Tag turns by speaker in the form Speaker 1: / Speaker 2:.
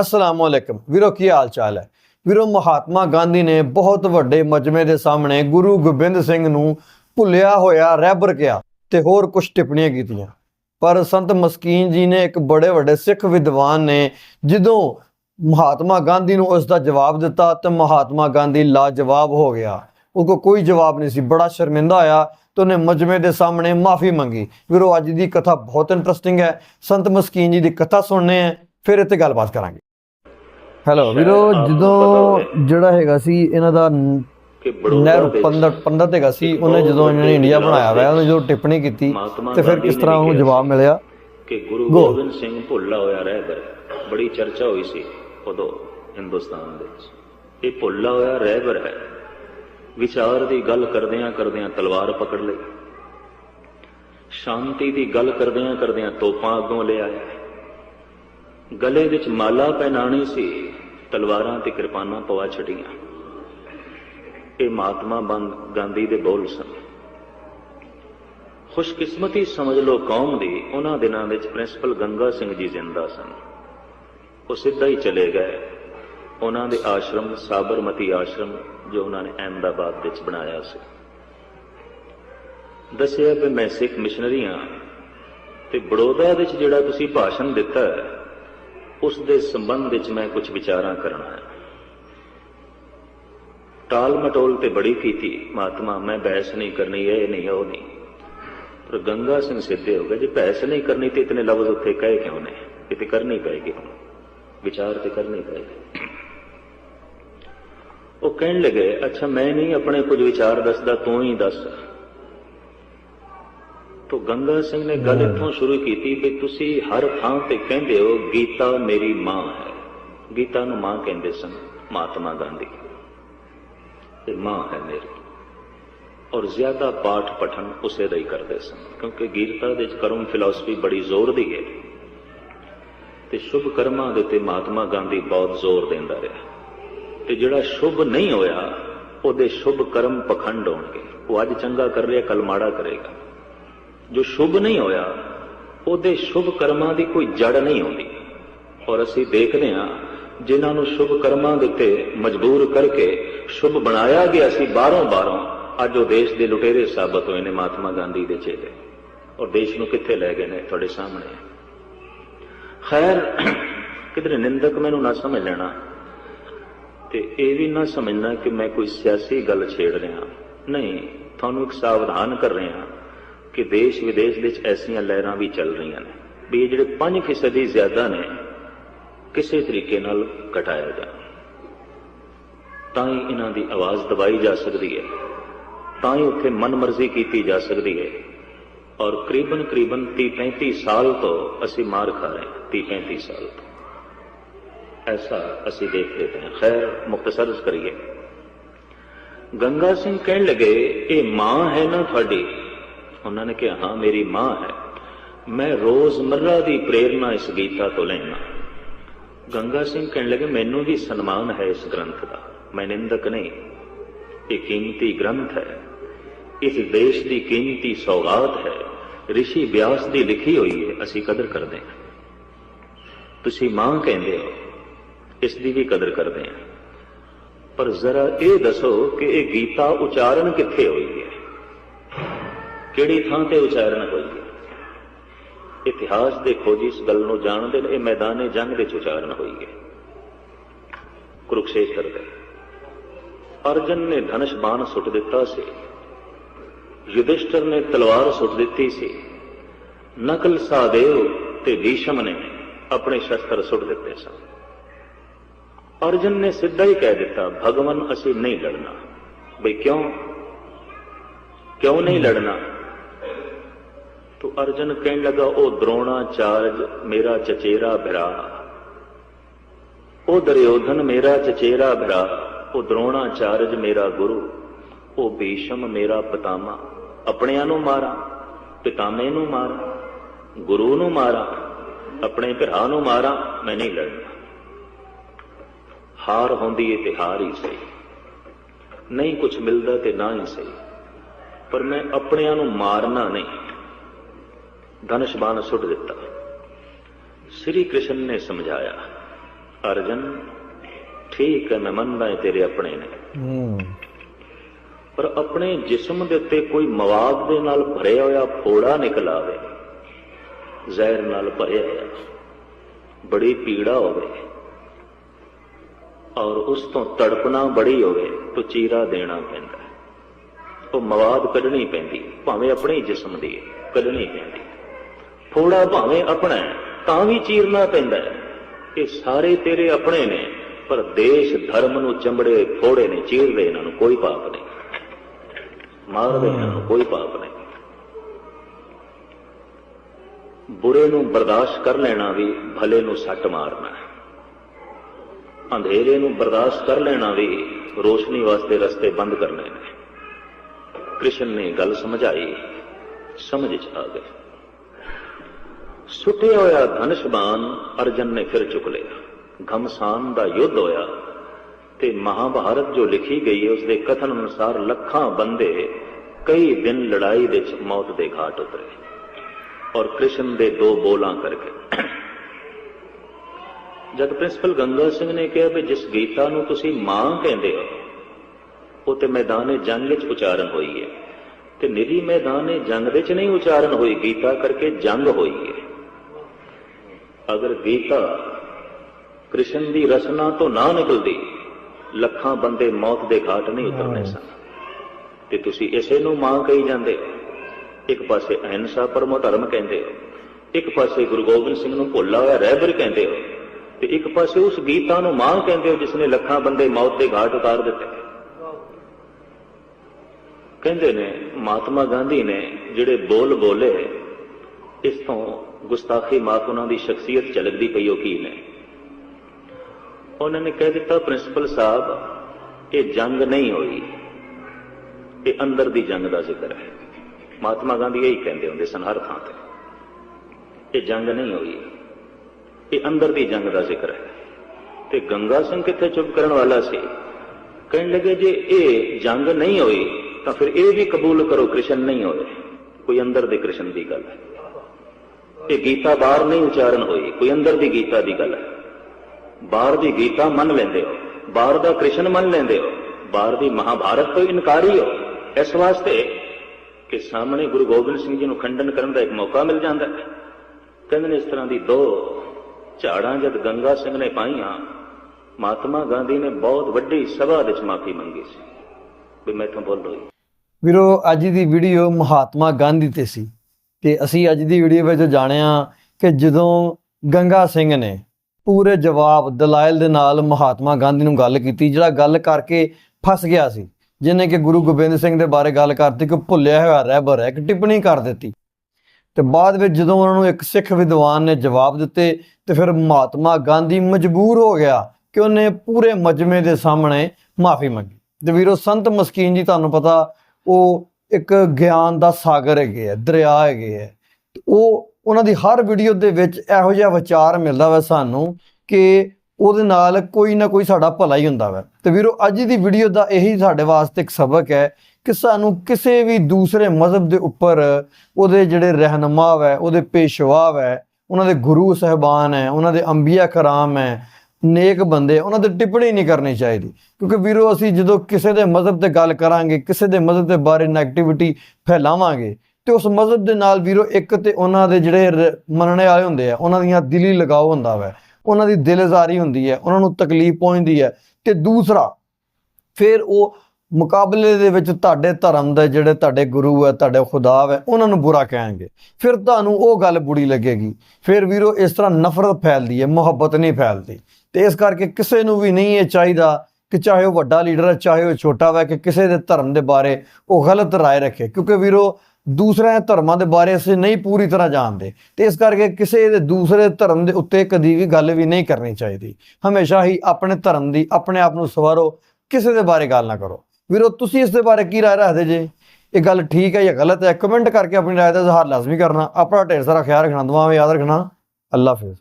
Speaker 1: ਅਸਲਾਮ ਅਲੈਕਮ। ਵੀਰੋ, ਕੀ ਹਾਲ ਚਾਲ ਹੈ? ਵੀਰੋ, ਮਹਾਤਮਾ ਗਾਂਧੀ ਨੇ ਬਹੁਤ ਵੱਡੇ ਮਜਮੇ ਦੇ ਸਾਹਮਣੇ ਗੁਰੂ ਗੋਬਿੰਦ ਸਿੰਘ ਨੂੰ ਭੁੱਲਿਆ ਹੋਇਆ ਰਹਿਬਰ ਕਿਹਾ ਤੇ ਹੋਰ ਕੁਝ ਟਿੱਪਣੀਆਂ ਕੀਤੀਆਂ। ਪਰ ਸੰਤ ਮਸਕੀਨ ਜੀ ਨੇ ਇੱਕ ਬੜੇ ਵੱਡੇ ਸਿੱਖ ਵਿਦਵਾਨ ਨੇ ਜਦੋਂ ਮਹਾਤਮਾ ਗਾਂਧੀ ਨੂੰ ਉਸ ਦਾ ਜਵਾਬ ਦਿੱਤਾ ਤੇ ਮਹਾਤਮਾ ਗਾਂਧੀ ਲਾਜਵਾਬ ਹੋ ਗਿਆ। ਉਹ ਕੋ ਕੋਈ ਜਵਾਬ ਨਹੀਂ ਸੀ, ਬੜਾ ਸ਼ਰਮਿੰਦਾ ਹੋਇਆ ਤੇ ਉਹਨੇ ਮਜਮੇ ਦੇ ਸਾਹਮਣੇ ਮਾਫੀ ਮੰਗੀ। ਵੀਰੋ, ਅੱਜ ਦੀ ਕਥਾ ਬਹੁਤ ਇੰਟਰਸਟਿੰਗ ਹੈ। ਸੰਤ ਮਸਕੀਨ ਜੀ ਦੀ ਕਥਾ ਸੁਣਨੇ ਹੈ, ਫਿਰ ਇੱਥੇ ਗੱਲਬਾਤ ਕਰਾਂਗੇ। ਹੈਲੋ ਵੀਰੋ ਜਦੋਂ ਜਿਹੜਾ ਹੈਗਾ ਸੀ ਇਹਨਾਂ ਦਾ ਨਹਿਰੂ ਪੰਡਤ ਪੰਡਤ ਹੈਗਾ ਸੀ ਉਹਨੇ ਜਦੋਂ ਇਹਨਾਂ ਨੇ ਇੰਡੀਆ ਬਣਾਇਆ ਹੋਇਆ ਉਹਨੇ ਜਦੋਂ ਟਿੱਪਣੀ ਕੀਤੀ ਤੇ ਫਿਰ ਕਿਸ ਤਰ੍ਹਾਂ ਉਹਨੂੰ ਜਵਾਬ ਮਿਲਿਆ?
Speaker 2: ਕਿ ਗੁਰੂ। ਗੋਬਿੰਦ ਸਿੰਘ ਭੁੱਲਾ ਹੋਇਆ ਰਹਿਬਰ ਹੈ। ਬੜੀ ਚਰਚਾ ਹੋਈ ਸੀ ਉਦੋਂ ਹਿੰਦੁਸਤਾਨ ਦੇ ਵਿੱਚ। ਇਹ ਭੁੱਲਾ ਹੋਇਆ ਰਹਿਬਰ ਹੈ। ਵਿਚਾਰ ਦੀ ਗੱਲ ਕਰਦਿਆਂ ਕਰਦਿਆਂ ਤਲਵਾਰ ਪਕੜ ਲਈ। ਸ਼ਾਂਤੀ ਦੀ ਗੱਲ ਕਰਦਿਆਂ ਕਰਦਿਆਂ ਤੋਪਾਂ ਅੱਗੋਂ ਲੈ ਆਇਆ ਗਲੇ ਵਿੱਚ ਮਾਲਾ ਪਹਿਨਾਣੀ ਸੀ। ਤਲਵਾਰਾਂ ਤੇ ਕਿਰਪਾਨਾਂ ਪਵਾ ਛੱਡੀਆਂ। ਇਹ ਮਹਾਤਮਾ ਬੰਦ ਗਾਂਧੀ ਦੇ ਬੋਲ ਸਨ। ਖੁਸ਼ਕਿਸਮਤੀ ਸਮਝ ਲਓ ਕੌਮ ਦੀ ਉਹਨਾਂ ਦਿਨਾਂ ਵਿੱਚ ਪ੍ਰਿੰਸੀਪਲ ਗੰਗਾ ਸਿੰਘ ਜੀ ਜ਼ਿੰਦਾ ਸਨ। ਉਹ ਸਿੱਧਾ ਹੀ ਚਲੇ ਗਏ। ਉਹਨਾਂ ਦੇ ਆਸ਼ਰਮ, ਸਾਬਰਮਤੀ ਆਸ਼ਰਮ, ਜੋ ਉਹਨਾਂ ਨੇ ਅਹਿਮਦਾਬਾਦ ਵਿੱਚ ਬਣਾਇਆ ਸੀ। ਦੱਸਿਆ ਵੀ ਮੈਂ ਸਿੱਖ ਮਿਸ਼ਨਰੀ ਹਾਂ ਤੇ ਬੜੌਦਾ ਵਿੱਚ ਜਿਹੜਾ ਤੁਸੀਂ ਭਾਸ਼ਣ ਦਿੱਤਾ ਉਸ ਦੇ ਸੰਬੰਧ ਵਿੱਚ ਮੈਂ ਕੁਝ ਵਿਚਾਰਾਂ ਕਰਨਾ ਹੈ। ਟਾਲ ਮਟੋਲ ਤੇ ਬੜੀ ਕੀਤੀ, ਮਹਾਤਮਾ, ਮੈਂ ਬਹਿਸ ਨਹੀਂ ਕਰਨੀ, ਇਹ ਨਹੀਂ, ਉਹ ਨਹੀਂ। ਪਰ ਗੰਗਾ ਸਿੰਘ ਸਿੱਧੇ ਹੋ ਗਏ, ਜੇ ਬਹਿਸ ਨਹੀਂ ਕਰਨੀ ਤੇ ਇਤਨੇ ਲਫ਼ਜ਼ ਉੱਥੇ ਕਹੇ ਕਿਉਂ ਨੇ? ਇਹ ਤੇ ਕਰਨੀ ਪਏਗੀ ਹੁਣ। ਵਿਚਾਰ ਤੇ ਕਰਨੀ ਪਏਗੀ। ਉਹ ਕਹਿਣ ਲੱਗੇ, ਅੱਛਾ, ਮੈਂ ਨਹੀਂ ਆਪਣੇ ਕੁਝ ਵਿਚਾਰ ਦੱਸਦਾ, ਤੂੰ ਹੀ ਦੱਸ। ਤੋ ਗੰਗਾ ਸਿੰਘ ਨੇ ਗੱਲ ਇੱਥੋਂ ਸ਼ੁਰੂ ਕੀਤੀ ਵੀ ਤੁਸੀਂ ਹਰ ਥਾਂ ਤੇ ਕਹਿੰਦੇ ਹੋ ਗੀਤਾ ਮੇਰੀ ਮਾਂ ਹੈ। ਗੀਤਾ ਨੂੰ ਮਾਂ ਕਹਿੰਦੇ ਸਨ ਮਹਾਤਮਾ ਗਾਂਧੀ। ਇਹ ਮਾਂ ਹੈ ਮੇਰੀ। ਔਰ ਜ਼ਿਆਦਾ ਪਾਠ ਪਠਨ ਉਸੇ ਦਾ ਹੀ ਕਰਦੇ ਸਨ ਕਿਉਂਕਿ ਗੀਤਾ ਦੇ ਵਿੱਚ ਕਰਮ ਫਿਲਾਸਫੀ ਬੜੀ ਜ਼ੋਰ ਦੀ ਹੈ। ਤੇ ਸ਼ੁਭ ਕਰਮਾਂ ਦੇ ਉੱਤੇ ਮਹਾਤਮਾ ਗਾਂਧੀ ਬਹੁਤ ਜ਼ੋਰ ਦਿੰਦਾ ਰਿਹਾ। ਤੇ ਜਿਹੜਾ ਸ਼ੁਭ ਨਹੀਂ ਹੋਇਆ ਉਹਦੇ ਸ਼ੁਭ ਕਰਮ ਪਖੰਡ ਹੋਣਗੇ। ਉਹ ਅੱਜ ਚੰਗਾ ਕਰ ਰਿਹਾ ਕੱਲ ਮਾੜਾ ਕਰੇਗਾ। ਜੋ ਸ਼ੁਭ ਨਹੀਂ ਹੋਇਆ, ਉਹਦੇ ਸ਼ੁਭ ਕਰਮਾਂ ਦੀ ਕੋਈ ਜੜ ਨਹੀਂ ਹੁੰਦੀ ਔਰ ਅਸੀਂ ਦੇਖਦੇ ਹਾਂ, ਜਿਨ੍ਹਾਂ ਨੂੰ ਸ਼ੁਭ ਕਰਮਾਂ ਦੇ ਉੱਤੇ ਮਜਬੂਰ ਕਰਕੇ ਸ਼ੁਭ ਬਣਾਇਆ ਗਿਆ ਸੀ ਬਾਹਰੋਂ ਬਾਹਰੋਂ, ਅੱਜ ਉਹ ਦੇਸ਼ ਦੇ ਲੁਟੇਰੇ ਸਾਬਤ ਹੋਏ ਨੇ ਮਹਾਤਮਾ ਗਾਂਧੀ ਦੇ ਚੇਲੇ ਔਰ ਦੇਸ਼ ਨੂੰ ਕਿੱਥੇ ਲੈ ਗਏ ਨੇ? ਤੁਹਾਡੇ ਸਾਹਮਣੇ। ਖੈਰ, ਕਿਧਰੇ ਨਿੰਦਕ ਮੈਨੂੰ ਨਾ ਸਮਝ ਲੈਣਾ। ਤੇ ਇਹ ਵੀ ਨਾ ਸਮਝਣਾ ਕਿ ਮੈਂ ਕੋਈ ਸਿਆਸੀ ਗੱਲ ਛੇੜ ਰਿਹਾ। ਨਹੀਂ, ਤੁਹਾਨੂੰ ਇੱਕ ਸਾਵਧਾਨ ਕਰ ਰਿਹਾ। ਕਿ ਦੇਸ਼ ਵਿਦੇਸ਼ ਵਿੱਚ ਐਸੀਆਂ ਲਹਿਰਾਂ ਵੀ ਚੱਲ ਰਹੀਆਂ ਨੇ ਵੀ ਇਹ ਜਿਹੜੇ 5% ਜ਼ਿਆਦਾ ਨੇ, ਕਿਸੇ ਤਰੀਕੇ ਨਾਲ ਘਟਾਇਆ ਜਾ ਤਾਂ ਹੀ ਇਹਨਾਂ ਦੀ ਆਵਾਜ਼ ਦਬਾਈ ਜਾ ਸਕਦੀ ਹੈ। ਤਾਂ ਹੀ ਉੱਥੇ ਮਨਮਰਜ਼ੀ ਕੀਤੀ ਜਾ ਸਕਦੀ ਹੈ। ਔਰ ਕਰੀਬਨ ਕਰੀਬਨ 30 35 ਸਾਲ ਤੋਂ ਅਸੀਂ ਮਾਰ ਖਾ ਰਹੇ ਹਾਂ 30 35 ਸਾਲ ਤੋਂ। ਐਸਾ ਅਸੀਂ ਦੇਖ ਰਹੇ ਹਾਂ। ਖੈਰ ਮੁਖਤਸਰ ਕਰੀਏ। ਗੰਗਾ ਸਿੰਘ ਕਹਿਣ ਲੱਗੇ, ਇਹ ਮਾਂ ਹੈ ਨਾ ਤੁਹਾਡੀ? ਉਹਨਾਂ ਨੇ ਕਿਹਾ, ਹਾਂ, ਮੇਰੀ ਮਾਂ ਹੈ। ਮੈਂ ਰੋਜ਼ਮਰਰਾ ਦੀ ਪ੍ਰੇਰਣਾ ਇਸ ਗੀਤਾ ਤੋਂ ਲੈਣਾ ਗੰਗਾ ਸਿੰਘ ਕਹਿਣ ਲੱਗੇ, ਮੈਨੂੰ ਵੀ ਸਨਮਾਨ ਹੈ ਇਸ ਗ੍ਰੰਥ ਦਾ। ਮੈਂ ਨਿੰਦਕ ਨਹੀਂ। ਇਹ ਕੀਮਤੀ ਗ੍ਰੰਥ ਹੈ। ਇਸ ਦੇਸ਼ ਦੀ ਕੀਮਤੀ ਸੌਗਾਤ ਹੈ। ਰਿਸ਼ੀ ਵਿਆਸ ਦੀ ਲਿਖੀ ਹੋਈ ਹੈ। ਅਸੀਂ ਕਦਰ ਕਰਦੇ ਹਾਂ। ਤੁਸੀਂ ਮਾਂ ਕਹਿੰਦੇ ਹੋ। ਇਸ ਦੀ ਵੀ ਕਦਰ ਕਰਦੇ ਹਾਂ। ਪਰ ਜ਼ਰਾ ਇਹ ਦੱਸੋ ਕਿ ਇਹ ਗੀਤਾ ਉਚਾਰਨ ਕਿੱਥੇ ਹੋਈ ਹੈ? ਕਿਹੜੀ ਥਾਂ ਤੇ ਉਚਾਰਨ ਹੋਈ ਹੈ? ਇਤਿਹਾਸ ਦੇ ਖੋਜੀ ਇਸ ਗੱਲ ਨੂੰ ਜਾਣਦੇ ਨੇ, ਇਹ ਮੈਦਾਨੇ ਜੰਗ ਵਿੱਚ ਉਚਾਰਨ ਹੋਈ ਹੈ। ਕੁਰੂਕਸ਼ੇਤਰ ਦੇ। ਅਰਜਨ ਨੇ ਧਨੁਸ਼ ਬਾਣ ਸੁੱਟ ਦਿੱਤਾ ਸੀ। ਯੁਧਿਸ਼ਟਰ ਨੇ ਤਲਵਾਰ ਸੁੱਟ ਦਿੱਤੀ ਸੀ। ਨਕਲ ਸਾਦੇਵ ਤੇ ਭੀਸ਼ਮ ਨੇ ਆਪਣੇ ਸ਼ਸਤਰ ਸੁੱਟ ਦਿੱਤੇ ਸਨ। ਅਰਜਨ ਨੇ ਸਿੱਧਾ ਹੀ ਕਹਿ ਦਿੱਤਾ, ਭਗਵਾਨ, ਅਸੀਂ ਨਹੀਂ ਲੜਨਾ। ਬਈ ਕਿਉਂ? ਕਿਉਂ ਨਹੀਂ ਲੜਨਾ? ਤੋ ਅਰਜਨ ਕਹਿਣ ਲੱਗਾ, ਉਹ ਦ੍ਰੋਣਾਚਾਰਜ ਮੇਰਾ ਚਚੇਰਾ ਭਰਾ ਉਹ ਦੁਰਯੋਧਨ ਮੇਰਾ ਚਚੇਰਾ ਭਰਾ ਉਹ ਦ੍ਰੋਣਾਚਾਰਜ ਮੇਰਾ ਗੁਰੂ। ਉਹ ਬੇਸ਼ਮ ਮੇਰਾ ਪਤਾਮਾ। ਆਪਣਿਆਂ ਨੂੰ ਮਾਰਾਂ, ਪਿਤਾਮੇ ਨੂੰ ਮਾਰਾਂ, ਗੁਰੂ ਨੂੰ ਮਾਰਾਂ, ਆਪਣੇ ਭਰਾ ਨੂੰ ਮਾਰਾਂ, ਮੈਂ ਨਹੀਂ ਲੜਨਾ। ਹਾਰ ਹੁੰਦੀ ਏ ਤੇ ਹਾਰ ਹੀ ਸਹੀ। ਨਹੀਂ ਕੁਝ ਮਿਲਦਾ ਤੇ ਨਾ ਹੀ ਸਹੀ। ਪਰ ਮੈਂ ਆਪਣਿਆਂ ਨੂੰ ਮਾਰਨਾ ਨਹੀਂ। ਧਨੁਸ਼ ਬਾਣ ਸੁੱਟ ਦਿੱਤਾ ਸ੍ਰੀ ਕ੍ਰਿਸ਼ਨ ਨੇ ਸਮਝਾਇਆ ਅਰਜਨ ਠੀਕ ਹੈ ਮੈਂ ਮੰਨਦਾ ਹਾਂ ਤੇਰੇ ਆਪਣੇ ਨੇ ਪਰ ਆਪਣੇ ਜਿਸਮ ਦੇ ਉੱਤੇ ਕੋਈ ਮਵਾਦ ਦੇ ਨਾਲ ਭਰਿਆ ਹੋਇਆ ਫੋੜਾ ਨਿਕਲ ਆਵੇ ਜ਼ਹਿਰ ਨਾਲ ਭਰਿਆ ਹੋਇਆ ਬੜੀ ਪੀੜਾ ਹੋਵੇ ਔਰ ਉਸ ਤੋਂ ਤੜਪਣਾ ਬੜੀ ਹੋਵੇ ਤਾਂ ਚੀਰਾ ਦੇਣਾ ਪੈਂਦਾ। ਉਹ ਮਵਾਦ ਕੱਢਣੀ ਪੈਂਦੀ ਭਾਵੇਂ ਆਪਣੇ ਜਿਸਮ ਦੀ ਕੱਢਣੀ ਪੈਂਦੀ ਥੋੜਾ ਭਾਵੇਂ ਆਪਣਾ ਤਾਂ ਵੀ ਚੀਰਨਾ ਪੈਂਦਾ ਇਹ ਸਾਰੇ ਤੇਰੇ ਆਪਣੇ ਨੇ, ਪਰ ਦੇਸ਼ ਧਰਮ ਨੂੰ ਚੰਬੜੇ ਫੋੜੇ ਨੇ, ਚੀਰਦੇ ਇਹਨਾਂ ਨੂੰ ਕੋਈ ਪਾਪ ਨਹੀਂ। ਮਾਰਦੇ ਇਹਨਾਂ ਨੂੰ ਕੋਈ ਪਾਪ ਨਹੀਂ। ਬੁਰੇ ਨੂੰ ਬਰਦਾਸ਼ਤ ਕਰ ਲੈਣਾ ਵੀ, ਭਲੇ ਨੂੰ ਸੱਟ ਮਾਰਨਾ ਹੈ। ਅੰਧੇਰੇ ਨੂੰ ਬਰਦਾਸ਼ਤ ਕਰ ਲੈਣਾ ਵੀ, ਰੋਸ਼ਨੀ ਵਾਸਤੇ ਰਸਤੇ ਬੰਦ ਕਰਨੇ ਨੇ। ਕ੍ਰਿਸ਼ਨ ਨੇ ਗੱਲ ਸਮਝਾਈ, ਸਮਝ ਚ ਆ ਗਏ। ਸੁੱਟਿਆ ਹੋਇਆ ਧਨਸ਼ਬਾਨ ਅਰਜਨ ਨੇ ਫਿਰ ਚੁੱਕ ਲਿਆ। ਘਮਸਾਨ ਦਾ ਯੁੱਧ ਹੋਇਆ ਤੇ ਮਹਾਭਾਰਤ ਜੋ ਲਿਖੀ ਗਈ ਹੈ ਉਸ ਦੇ ਕਥਨ ਅਨੁਸਾਰ ਲੱਖਾਂ ਬੰਦੇ ਕਈ ਦਿਨ ਲੜਾਈ ਵਿੱਚ ਮੌਤ ਦੇ ਘਾਟ ਉਤਰੇ ਔਰ ਕ੍ਰਿਸ਼ਨ ਦੇ ਦੋ ਬੋਲਾਂ ਕਰਕੇ ਜਦ ਪ੍ਰਿੰਸੀਪਲ ਗੰਗਾ ਸਿੰਘ ਨੇ ਕਿਹਾ ਵੀ ਜਿਸ ਗੀਤਾ ਨੂੰ ਤੁਸੀਂ ਮਾਂ ਕਹਿੰਦੇ ਹੋ, ਉਹ ਤੇ ਮੈਦਾਨੇ ਜੰਗ ਵਿੱਚ ਉਚਾਰਨ ਹੋਈ ਹੈ ਤੇ ਨਿਰੀ ਮੈਦਾਨੇ ਜੰਗ ਵਿੱਚ ਨਹੀਂ ਉਚਾਰਨ ਹੋਈ, ਗੀਤਾ ਕਰਕੇ ਜੰਗ ਹੋਈ ਹੈ। ਅਗਰ ਗੀਤਾ ਕ੍ਰਿਸ਼ਨ ਦੀ ਰਸਨਾ ਤੋਂ ਨਾ ਨਿਕਲਦੀ ਲੱਖਾਂ ਬੰਦੇ ਮੌਤ ਦੇ ਘਾਟ ਨਹੀਂ ਉਤਰਨੇ ਸਨ। ਤੇ ਤੁਸੀਂ ਇਸੇ ਨੂੰ ਮਾਂ ਕਹੀ ਜਾਂਦੇ ਇੱਕ ਪਾਸੇ ਅਹਿੰਸਾ ਪਰਮੋ ਧਰਮ ਕਹਿੰਦੇ ਹੋ ਇੱਕ ਪਾਸੇ ਗੁਰੂ ਗੋਬਿੰਦ ਸਿੰਘ ਨੂੰ ਭੁੱਲਾ ਹੋਇਆ ਰਹਿਬਰ ਕਹਿੰਦੇ ਹੋ ਤੇ ਇੱਕ ਪਾਸੇ ਉਸ ਗੀਤਾ ਨੂੰ ਮਾਂ ਕਹਿੰਦੇ ਹੋ ਜਿਸ ਨੇ ਲੱਖਾਂ ਬੰਦੇ ਮੌਤ ਦੇ ਘਾਟ ਉਤਾਰ ਦਿੱਤੇ। ਕਹਿੰਦੇ ਨੇ ਮਹਾਤਮਾ ਗਾਂਧੀ ਨੇ ਜਿਹੜੇ ਬੋਲ ਬੋਲੇ ਇਸ ਤੋਂ ਗੁਸਤਾਖੀ ਮਾਫ ਉਹਨਾਂ ਦੀ ਸ਼ਖਸੀਅਤ ਝਲਕਦੀ ਪਈ ਉਹ ਕੀ ਨੇ? ਉਹਨਾਂ ਨੇ ਕਹਿ ਦਿੱਤਾ, ਪ੍ਰਿੰਸੀਪਲ ਸਾਹਿਬ, ਇਹ ਜੰਗ ਨਹੀਂ ਹੋਈ। ਇਹ ਅੰਦਰ ਦੀ ਜੰਗ ਦਾ ਜ਼ਿਕਰ ਹੈ। ਮਹਾਤਮਾ ਗਾਂਧੀ ਇਹੀ ਕਹਿੰਦੇ ਹੁੰਦੇ ਸਨ ਹਰ ਥਾਂ ਤੇ। ਇਹ ਜੰਗ ਨਹੀਂ ਹੋਈ। ਇਹ ਅੰਦਰ ਦੀ ਜੰਗ ਦਾ ਜ਼ਿਕਰ ਹੈ। ਤੇ ਗੰਗਾ ਸਿੰਘ ਕਿੱਥੇ ਚੁੱਪ ਕਰਨ ਵਾਲਾ ਸੀ? ਕਹਿਣ ਲੱਗੇ, ਜੇ ਇਹ ਜੰਗ ਨਹੀਂ ਹੋਈ, ਤਾਂ ਫਿਰ ਇਹ ਵੀ ਕਬੂਲ ਕਰੋ ਕ੍ਰਿਸ਼ਨ ਨਹੀਂ ਹੋਏ। ਕੋਈ ਅੰਦਰ ਦੇ ਕ੍ਰਿਸ਼ਨ ਦੀ ਗੱਲ ਹੈ। ਇਹ ਗੀਤਾ ਬਾਹਰ ਨਹੀਂ ਉਚਾਰਨ ਹੋਈ, ਕੋਈ ਅੰਦਰ ਦੀ ਗੀਤਾ ਦੀ ਗੱਲ ਹੈ। ਬਾਹਰ ਦੀ ਗੀਤਾ ਮੰਨ ਲੈਂਦੇ ਹੋ, ਬਾਹਰ ਦਾ ਕ੍ਰਿਸ਼ਨ ਮੰਨ ਲੈਂਦੇ ਹੋ, ਬਾਹਰ ਦੀ ਮਹਾਭਾਰਤ ਤੋਂ ਇਨਕਾਰੀ ਹੋ। ਇਸ ਵਾਸਤੇ ਕਿ ਸਾਹਮਣੇ ਗੁਰੂ ਗੋਬਿੰਦ ਸਿੰਘ ਜੀ ਨੂੰ ਖੰਡਨ ਕਰਨ ਦਾ ਇੱਕ ਮੌਕਾ ਮਿਲ ਜਾਂਦਾ ਹੈ। ਕਹਿੰਦੇ ਨੇ ਇਸ ਤਰ੍ਹਾਂ ਦੀ ਦੋ ਝਾੜਾਂ ਜਦ ਗੰਗਾ ਸਿੰਘ ਨੇ ਪਾਈਆਂ, ਮਹਾਤਮਾ ਗਾਂਧੀ ਨੇ ਬਹੁਤ ਵੱਡੀ ਸਭਾ ਵਿੱਚ ਮਾਫੀ ਮੰਗੀ ਸੀ। ਵੀ ਮੈਥੋਂ ਭੁੱਲ ਹੋਈ।
Speaker 1: ਵੀਰੋ, ਅੱਜ ਦੀ ਵੀਡੀਓ ਮਹਾਤਮਾ ਗਾਂਧੀ ਤੇ ਸੀ। ਤੇ ਅਸੀਂ ਅੱਜ ਦੀ ਵੀਡੀਓ ਵਿੱਚ ਜਾਣਿਆ ਕਿ ਜਦੋਂ ਗੰਗਾ ਸਿੰਘ ਨੇ ਪੂਰੇ ਜਵਾਬ ਦਲਾਇਲ ਦੇ ਨਾਲ ਮਹਾਤਮਾ ਗਾਂਧੀ ਨੂੰ ਗੱਲ ਕੀਤੀ, ਜਿਹੜਾ ਗੱਲ ਕਰਕੇ ਫਸ ਗਿਆ ਸੀ, ਜਿਹਨੇ ਕਿ ਗੁਰੂ ਗੋਬਿੰਦ ਸਿੰਘ ਦੇ ਬਾਰੇ ਗੱਲ ਕਰਤੀ ਕਿ ਭੁੱਲਿਆ ਹੋਇਆ ਰਹਿਬਰ ਹੈ, ਇੱਕ ਟਿੱਪਣੀ ਕਰ ਦਿੱਤੀ। ਤੇ ਬਾਅਦ ਵਿੱਚ ਜਦੋਂ ਉਹਨਾਂ ਨੂੰ ਇੱਕ ਸਿੱਖ ਵਿਦਵਾਨ ਨੇ ਜਵਾਬ ਦਿੱਤੇ, ਤੇ ਫਿਰ ਮਹਾਤਮਾ ਗਾਂਧੀ ਮਜਬੂਰ ਹੋ ਗਿਆ ਕਿ ਉਹਨੇ ਪੂਰੇ ਮਜਮੇ ਦੇ ਸਾਹਮਣੇ ਮਾਫੀ ਮੰਗੀ। ਤੇ ਵੀਰੋ, ਸੰਤ ਮਸਕੀਨ ਜੀ, ਤੁਹਾਨੂੰ ਪਤਾ ਉਹ ਇੱਕ ਗਿਆਨ ਦਾ ਸਾਗਰ ਹੈਗੇ ਆ, ਦਰਿਆ ਹੈਗੇ ਆ। ਉਹ, ਉਹਨਾਂ ਦੀ ਹਰ ਵੀਡੀਓ ਦੇ ਵਿੱਚ ਇਹੋ ਜਿਹਾ ਵਿਚਾਰ ਮਿਲਦਾ ਵਾ ਸਾਨੂੰ ਕਿ ਉਹਦੇ ਨਾਲ ਕੋਈ ਨਾ ਕੋਈ ਸਾਡਾ ਭਲਾ ਹੀ ਹੁੰਦਾ ਵਾ। ਤੇ ਵੀਰੋ, ਅੱਜ ਦੀ ਵੀਡੀਓ ਦਾ ਇਹੀ ਸਾਡੇ ਵਾਸਤੇ ਇੱਕ ਸਬਕ ਹੈ ਕਿ ਸਾਨੂੰ ਕਿਸੇ ਵੀ ਦੂਸਰੇ ਮਜ਼ਹਬ ਦੇ ਉੱਪਰ ਉਹਦੇ ਜਿਹੜੇ ਰਹਿਨਮਾ ਹੈ ਉਹਦੇ ਪੇਸ਼ਵਾ ਹੈ ਉਹਨਾਂ ਦੇ ਗੁਰੂ ਸਹਿਬਾਨ ਹੈ, ਉਹਨਾਂ ਦੇ ਅੰਬੀਆ ਕਰਾਮ ਹੈ ਨੇਕ ਬੰਦੇ ਉਹਨਾਂ ਤੇ ਟਿੱਪਣੀ ਨਹੀਂ ਕਰਨੀ ਚਾਹੀਦੀ। ਕਿਉਂਕਿ ਵੀਰੋ, ਅਸੀਂ ਜਦੋਂ ਕਿਸੇ ਦੇ ਮਜ਼ਹਬ ਤੇ ਗੱਲ ਕਰਾਂਗੇ, ਕਿਸੇ ਦੇ ਮਜ਼ਹਬ ਦੇ ਬਾਰੇ ਨੈਗੇਟਿਵਿਟੀ ਫੈਲਾਵਾਂਗੇ, ਤੇ ਉਸ ਮਜ਼ਹਬ ਦੇ ਨਾਲ ਵੀਰੋ, ਇੱਕ ਤੇ ਉਹਨਾਂ ਦੇ ਜਿਹੜੇ ਮੰਨਣੇ ਵਾਲੇ ਹੁੰਦੇ ਆ, ਉਹਨਾਂ ਦੀਆਂ ਦਿਲੀ ਲਗਾਓ ਹੁੰਦਾ ਵੈ। ਉਹਨਾਂ ਦੀ ਦਿਲਜ਼ਾਰੀ ਹੁੰਦੀ ਹੈ, ਉਹਨਾਂ ਨੂੰ ਤਕਲੀਫ ਪਹੁੰਚਦੀ ਹੈ, ਤੇ ਦੂਸਰਾ, ਫਿਰ ਉਹ ਮੁਕਾਬਲੇ ਦੇ ਵਿੱਚ ਤੁਹਾਡੇ ਧਰਮ ਦੇ ਜਿਹੜੇ ਤੁਹਾਡੇ ਗੁਰੂ ਹੈ, ਤੁਹਾਡੇ ਖੁਦਾ ਹੈ ਉਹਨਾਂ ਨੂੰ ਬੁਰਾ ਕਹਿਣਗੇ। ਫਿਰ ਤੁਹਾਨੂੰ ਉਹ ਗੱਲ ਬੁਰੀ ਲੱਗੇਗੀ। ਫਿਰ ਵੀਰੋ, ਇਸ ਤਰ੍ਹਾਂ ਨਫ਼ਰਤ ਫੈਲਦੀ ਹੈ, ਮੁਹੱਬਤ ਨਹੀਂ ਫੈਲਦੀ। ਤੇ ਇਸ ਕਰਕੇ ਕਿਸੇ ਨੂੰ ਵੀ ਨਹੀਂ ਇਹ ਚਾਹੀਦਾ ਕਿ ਚਾਹੇ ਉਹ ਵੱਡਾ ਲੀਡਰ ਹੈ, ਚਾਹੇ ਉਹ ਛੋਟਾ ਹੈ ਕਿ ਕਿਸੇ ਦੇ ਧਰਮ ਦੇ ਬਾਰੇ ਉਹ ਗਲਤ ਰਾਏ ਰੱਖੇ। ਕਿਉਂਕਿ ਵੀਰੋ, ਦੂਸਰਿਆਂ ਧਰਮਾਂ ਦੇ ਬਾਰੇ ਅਸੀਂ ਨਹੀਂ ਪੂਰੀ ਤਰ੍ਹਾਂ ਜਾਣਦੇ। ਤੇ ਇਸ ਕਰਕੇ ਕਿਸੇ ਦੇ ਦੂਸਰੇ ਧਰਮ ਦੇ ਉੱਤੇ ਕਦੀ ਵੀ ਗੱਲ ਵੀ ਨਹੀਂ ਕਰਨੀ ਚਾਹੀਦੀ। ਹਮੇਸ਼ਾ ਹੀ ਆਪਣੇ ਧਰਮ ਦੀ, ਆਪਣੇ ਆਪ ਨੂੰ ਸਵਾਰੋ, ਕਿਸੇ ਦੇ ਬਾਰੇ ਗੱਲ ਨਾ ਕਰੋ। ਵੀਰੋ, ਤੁਸੀਂ ਇਸ ਦੇ ਬਾਰੇ ਕੀ ਰਾਏ ਰੱਖਦੇ ਜੇ? ਇਹ ਗੱਲ ਠੀਕ ਹੈ ਜਾਂ ਗਲਤ ਹੈ? ਕਮੈਂਟ ਕਰਕੇ ਆਪਣੀ ਰਾਏ ਦਾ ਇਜ਼ਹਾਰ ਲਾਜ਼ਮੀ ਕਰਨਾ। ਆਪਣਾ ਢੇਰ ਸਾਰਾ ਖਿਆਲ ਰੱਖਣਾ, ਦੁਆਵਾਂ ਯਾਦ ਰੱਖਣਾ। ਅੱਲਾ ਹਾਫਿਜ਼।